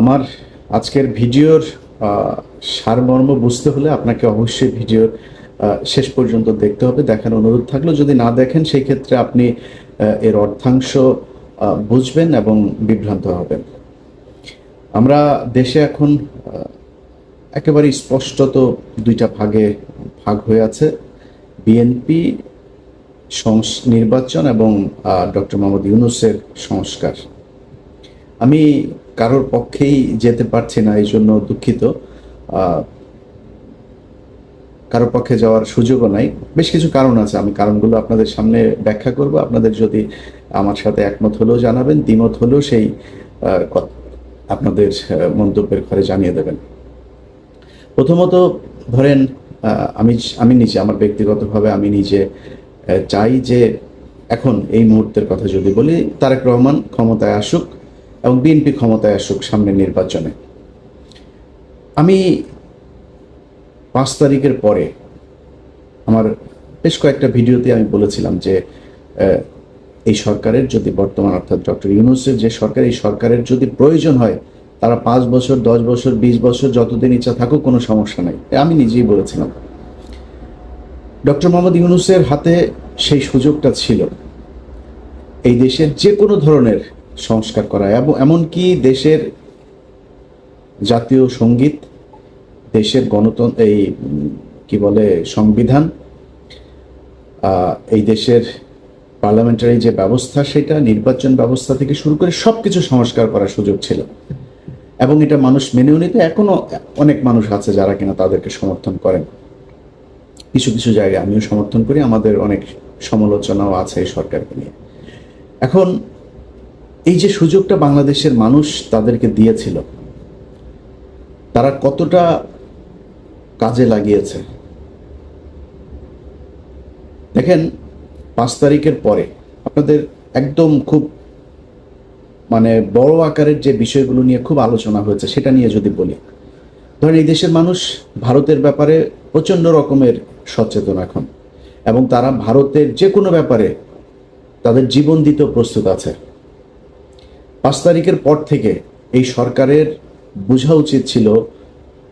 আমার আজকের ভিডিওর সারমর্ম বুঝতে হলে আপনাকে অবশ্যই ভিডিওর শেষ পর্যন্ত দেখতে হবে। দেখার অনুরোধ থাকল, যদি না দেখেন, সেই ক্ষেত্রে আপনি এর অর্থাংশ বুঝবেন এবং বিভ্রান্ত হবেন। আমরা দেশে এখন একেবারে স্পষ্টত দুইটা ভাগে ভাগ হয়ে আছে। বিএনপি নির্বাচন এবং ডক্টর মোহাম্মদ ইউনুসের সংস্কার। আমি কারোর পক্ষেই যেতে পারছি না, এই জন্য দুঃখিত। কারোর পক্ষে যাওয়ার সুযোগও নাই। বেশ কিছু কারণ আছে, আমি কারণগুলো আপনাদের সামনে ব্যাখ্যা করব। আপনাদের যদি আমার সাথে একমত হলেও জানাবেন, দ্বিমত হলেও সেই আপনাদের মন্তব্যের ঘরে জানিয়ে দেবেন। প্রথমত ধরেন আমি আমি নিজে, আমার ব্যক্তিগতভাবে আমি নিজে চাই যে এখন এই মুহূর্তের কথা যদি বলি, তারেক রহমান ক্ষমতায় আসুক এবং বিএনপি ক্ষমতায় আসুক সামনের নির্বাচনে। আমি পাঁচ তারিখের পরে আমার বেশ কয়েকটা ভিডিওতে আমি বলেছিলাম যে এই সরকারের যদি বর্তমান অর্থাৎ ডক্টর ইউনুসের যে সরকার, এই সরকারের যদি প্রয়োজন হয়, তারা পাঁচ বছর, দশ বছর, বিশ বছর যতদিন ইচ্ছা থাকুক, কোনো সমস্যা নাই। আমি নিজেই বলেছিলাম। ডক্টর মোহাম্মদ ইউনুসের হাতে সেই সুযোগটা ছিল। এই দেশের যে কোনো ধরনের সংস্কার করা। এবং এমনকি দেশের জাতীয় সংগীত, দেশের গণতন্ত্র এই, কি বলে, সংবিধান এই দেশের পার্লামেন্টারি যে ব্যবস্থা, সেটা নির্বাচন ব্যবস্থা থেকে শুরু করে সব কিছু সংস্কার করার সুযোগ ছিল। এবং এটা মানুষ মেনেও নিতে, এখনও অনেক মানুষ আছে যারা কিনা তাদেরকে সমর্থন করেন। কিছু কিছু জায়গায় আমিও সমর্থন করি, আমাদের অনেক সমালোচনাও আছে এই সরকারকে নিয়ে। এখন এই যে সুযোগটা বাংলাদেশের মানুষ তাদেরকে দিয়েছিল, তারা কতটা কাজে লাগিয়েছে? দেখেন, পাঁচ তারিখের পরে আপনাদের একদম খুব মানে বড় আকারের যে বিষয়গুলো নিয়ে খুব আলোচনা হয়েছে, সেটা নিয়ে যদি বলি। ধরেন, এই দেশের মানুষ ভারতের ব্যাপারে প্রচণ্ড রকমের সচেতন এখন এবং তারা ভারতের যে কোনো ব্যাপারে তাদের জীবন দিতেও প্রস্তুত আছে। পাঁচ তারিখের পর থেকে এই সরকারের বোঝা উচিত ছিল,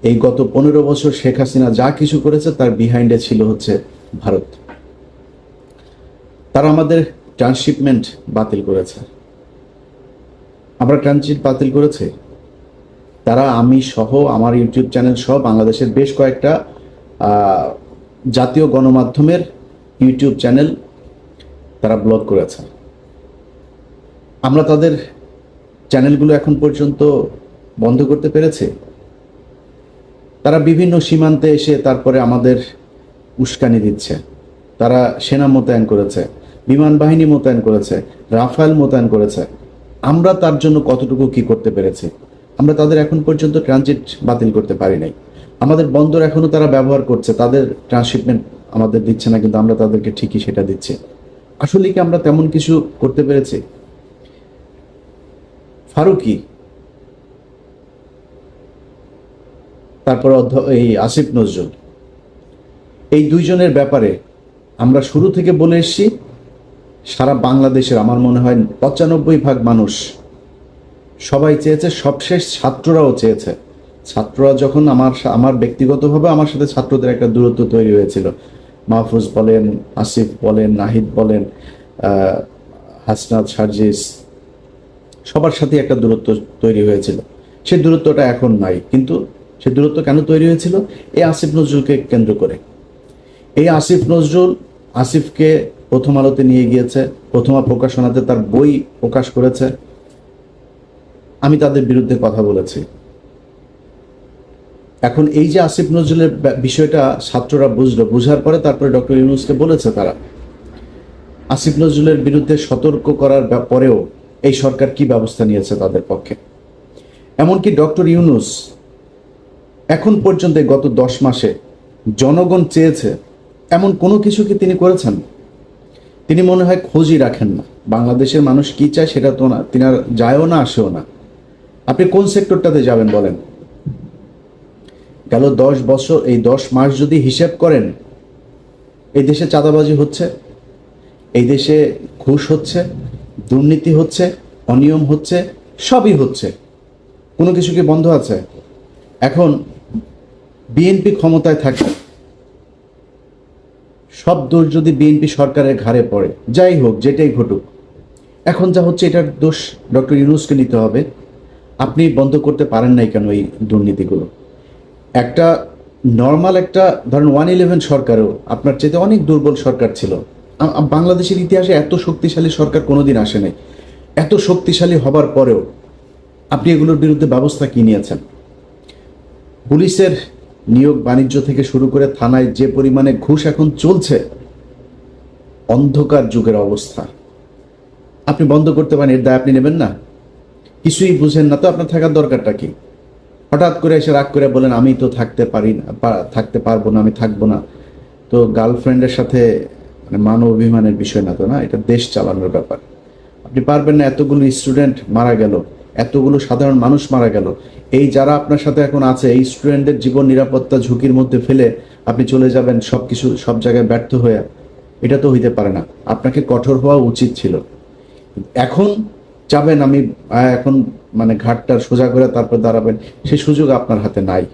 এই গত পনেরো বছর শেখ হাসিনা যা কিছু করেছে তার বিহাইন্ডে ছিল হচ্ছে ভারত। তারা আমাদের ট্রান্সশিপমেন্ট বাতিল করেছে। আমরা ট্রানজিট বাতিল করেছে। তারা, আমি সহ আমার ইউটিউব চ্যানেল সহ বাংলাদেশের বেশ কয়েকটা জাতীয় গণমাধ্যমের ইউটিউব চ্যানেল তারা ব্লক করেছে। আমরা তাদের চ্যানেলগুলো এখন পর্যন্ত বন্ধ করতে পেরেছে। তারা বিভিন্ন সীমান্তে এসে তারপরে আমাদের উস্কানি দিচ্ছে। তারা সেনা মোতায়েন করেছে, বিমান বাহিনী মোতায়েন করেছে, রাফায়েল মোতায়েন করেছে। আমরা তার জন্য কতটুকু কি করতে পেরেছি? আমরা তাদের এখন পর্যন্ত ট্রানজিট বাতিল করতে পারি নাই। আমাদের বন্দর এখনও তারা ব্যবহার করছে, তাদের ট্রান্সশিপমেন্ট আমাদের দিচ্ছে না, কিন্তু আমরা তাদেরকে ঠিকই সেটা দিচ্ছি। আসলে কি আমরা তেমন কিছু করতে পেরেছি? ফারুকি। তারপর এই আসিফ নজরুল। এই দুইজনের ব্যাপারে আমরা শুরু থেকে বলে এসেছি, সারা বাংলাদেশের আমার মনে হয় পঁচানব্বই ভাগ মানুষ সবাই চেয়েছে, সবশেষ ছাত্ররাও চেয়েছে। ছাত্ররা যখন আমার আমার ব্যক্তিগতভাবে আমার সাথে ছাত্রদের একটা দূরত্ব তৈরি হয়েছিল। মাহফুজ বলেন, আসিফ বলেন, নাহিদ বলেন হাসনাত, সার্জিস সবার সাথে একটা দূরত্ব তৈরি হয়েছিল। সেই দূরত্বটা এখন নাই, কিন্তু সে দূরত্ব কেন তৈরি হয়েছিল? এই আসিফ নজরুলকে কেন্দ্র করে। এই আসিফ নজরুল আসিফকে প্রথম আলোতে নিয়ে গিয়েছে, প্রথমা প্রকাশনাতে তার বই প্রকাশ করেছে। আমি তাদের বিরুদ্ধে কথা বলেছি। এখন এই যে আসিফ নজরুলের বিষয়টা ছাত্ররা বুঝলো, বুঝার পরে তারপরে ডক্টর ইউনুসকে বলেছে তারা। আসিফ নজরুলের বিরুদ্ধে সতর্ক করার পরেও এই সরকার কি ব্যবস্থা নিয়েছে তাদের পক্ষে? এমনকি ডক্টর ইউনুস এখন পর্যন্ত গত দশ মাসে জনগণ চেয়েছে এমন কোনো কিছু কি তিনি করেছেন? তিনি মনে হয় খোঁজই রাখেন না। বাংলাদেশের মানুষ কি চায় সেটা তো না, তিনি আর যায়ও না, আসেও না। আপনি কোন সেক্টরটাতে যাবেন বলেন? গেল দশ বছর, এই দশ মাস যদি হিসেব করেন, এই দেশে চাঁদাবাজি হচ্ছে? এই দেশে ঘুষ হচ্ছে? দুর্নীতি হচ্ছে, অনিয়ম হচ্ছে, সবই হচ্ছে। কোনো কিছু কি বন্ধ আছে? এখন বিএনপি ক্ষমতায় থাকে সব দোষ যদি বিএনপি সরকারের ঘাড়ে পড়ে, যাই হোক, যেটাই ঘটুক। এখন যা হচ্ছে, এটার দোষ ডক্টর ইউনুসকে নিতে হবে। আপনি বন্ধ করতে পারেন নাই কেন এই দুর্নীতিগুলো? একটা নর্মাল একটা, ধরেন ওয়ান ইলেভেন সরকারও আপনার চেয়ে অনেক দুর্বল সরকার ছিল। বাংলাদেশের ইতিহাসে এত শক্তিশালী সরকার কোনোদিন আসে নাই। এত শক্তিশালী হবার পরেও আপনি এগুলোর বিরুদ্ধে ব্যবস্থা কি নিয়েছেন? পুলিশের নিয়োগ বাণিজ্য থেকে শুরু করে থানায় যে পরিমাণে ঘুষ এখন চলছে, অন্ধকার যুগের অবস্থা। আপনি বন্ধ করতে পারেন, এর দায় আপনি নেবেন না। কিছুই বুঝেন না, তো আপনার থাকার দরকারটা কি? হঠাৎ করে এসে রাগ করে বলেন, আমি তো থাকতে পারি না থাকতে পারব না, আমি থাকব না। তো গার্লফ্রেন্ডের সাথে মানে মান অভিমানের বিষয় না তো না, এটা দেশ চালানোর ব্যাপার। আপনি পারবেন না এতগুলো স্টুডেন্ট মারা গেল, এতগুলো সাধারণ মানুষ মারা গেল। এই যারা আপনার সাথে এখন আছে, এই স্টুডেন্টদের জীবন নিরাপত্তা ঝুঁকির মধ্যে ফেলে আপনি চলে যাবেন সব কিছু সব জায়গায় ব্যর্থ হয়ে, এটা তো হইতে পারে না। আপনাকে কঠোর হওয়া উচিত ছিল। এখন যাবেন আমি এখন মানে ঘাটটা সোজা করে তারপর দাঁড়াবেন সেই সুযোগ আপনার হাতে নাই।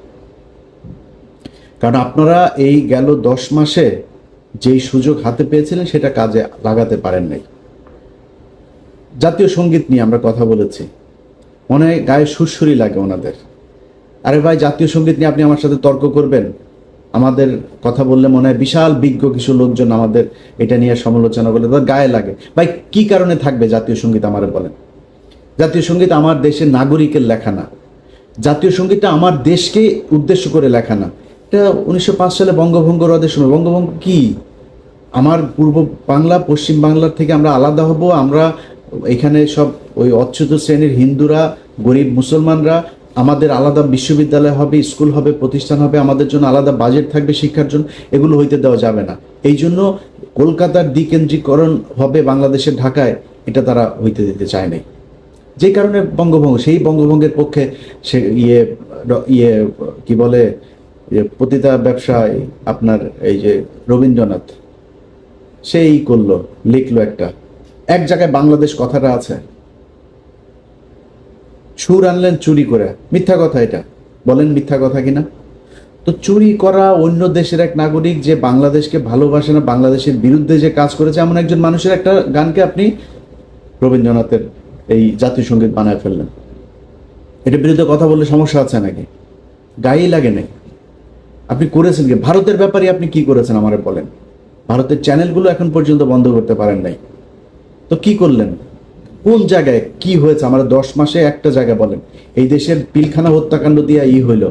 কারণ আপনারা এই গেল দশ মাসে যেই সুযোগ হাতে পেয়েছিলেন সেটা কাজে লাগাতে পারেন নাই। জাতীয় সংগীত নিয়ে আমরা কথা বলেছি। মনে হয় গায়ে সুরসুরি লাগে ওনাদের। আরে ভাই, জাতীয় সংগীত নিয়ে আপনি আমার সাথে তর্ক করবেন? আমাদের কথা বললে মনে হয় বিশাল বিজ্ঞ কিছু লোকজন আমাদের এটা নিয়ে সমালোচনা করলে তাদের গায়ে লাগে। ভাই, কি কারণে থাকবে জাতীয় সংগীত আমারে বলেন? জাতীয় সংগীত আমার দেশের নাগরিকের লেখা না। জাতীয় সঙ্গীতটা আমার দেশকে উদ্দেশ্য করে লেখা না। এটা উনিশশো পাঁচ সালে বঙ্গভঙ্গ রদের সময় বঙ্গভঙ্গ কি? আমার পূর্ব বাংলা, পশ্চিম বাংলার থেকে আমরা আলাদা হব, আমরা এখানে সব ওই অচ্যুত শ্রেণির হিন্দুরা, গরিব মুসলমানরা, আমাদের আলাদা বিশ্ববিদ্যালয় হবে, স্কুল হবে, প্রতিষ্ঠান হবে, আমাদের জন্য আলাদা বাজেট থাকবে শিক্ষার জন্য, এগুলো হইতে দেওয়া যাবে না। এই জন্য কলকাতার দ্বিকেন্দ্রীকরণ হবে বাংলাদেশের ঢাকায়, এটা তারা হইতে দিতে চায় নাই। যে কারণে বঙ্গভঙ্গ, সেই বঙ্গভঙ্গের পক্ষে সে ইয়ে ইয়ে কি বলে ইয়ে পতিতা ব্যবসায় আপনার এই যে রবীন্দ্রনাথ, সেই করল, লিখলো একটা। এক জায়গায় বাংলাদেশ কথাটা আছে। সুর আনলেন চুরি করে। মিথ্যা কথা এটা। বলেন মিথ্যা কথা কিনা? তো চুরি করা অন্য দেশের এক নাগরিক যে বাংলাদেশকে ভালোবাসে না, বাংলাদেশের বিরুদ্ধে যে কাজ করেছে, এমন একজন মানুষের একটা গানকে আপনি রবীন্দ্রনাথের এই জাতীয় সংগীত বানায় ফেললেন। এটার বিরুদ্ধে কথা বললে সমস্যা আছে নাকি? গায়েই লাগে নাই। আপনি করেছেন কি? ভারতের ব্যাপারে আপনি কি করেছেন আমারে বলেন? ভারতের চ্যানেলগুলো এখন পর্যন্ত বন্ধ করতে পারেন নাই। তো কি করলেন? কোন জায়গায় কি হয়েছে? আমার দশ মাসে একটা জায়গা বলেন। এই দেশের পিলখানা হত্যাকাণ্ড দিয়ে ই হইল।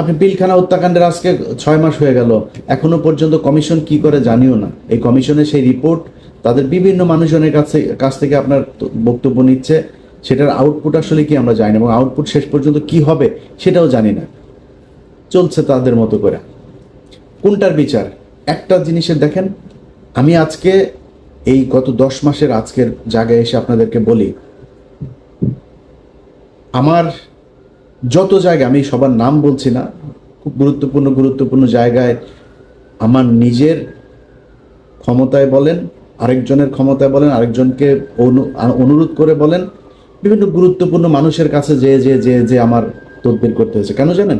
আপনি পিলখানা হত্যাকাণ্ডের আজকে ছয় মাস হয়ে গেল। এখনও পর্যন্ত কমিশন কি করে জানিও না। এই কমিশনের সেই রিপোর্ট তাদের বিভিন্ন মানুষজনের কাছে কাছ থেকে আপনার বক্তব্য নিচ্ছে। সেটার আউটপুট আসলে কি আমরা জানি না এবং আউটপুট শেষ পর্যন্ত কি হবে সেটাও জানি না। চলছে তাদের মতো করে। কোনটার বিচার? একটা জিনিসের দেখেন, আমি আজকে এই গত দশ মাসের আজকের জায়গায় এসে আপনাদেরকে বলি, আমার যত জায়গায়, আমি সবার নাম বলছি না, খুব গুরুত্বপূর্ণ গুরুত্বপূর্ণ জায়গায় আমার নিজের ক্ষমতায় বলেন, আরেকজনের ক্ষমতায় বলেন, আরেকজনকে অনু- অনুরোধ করে বলেন, বিভিন্ন গুরুত্বপূর্ণ মানুষের কাছে যে যে যে যে আমার তদবির করতে হয়েছে। কেন জানেন?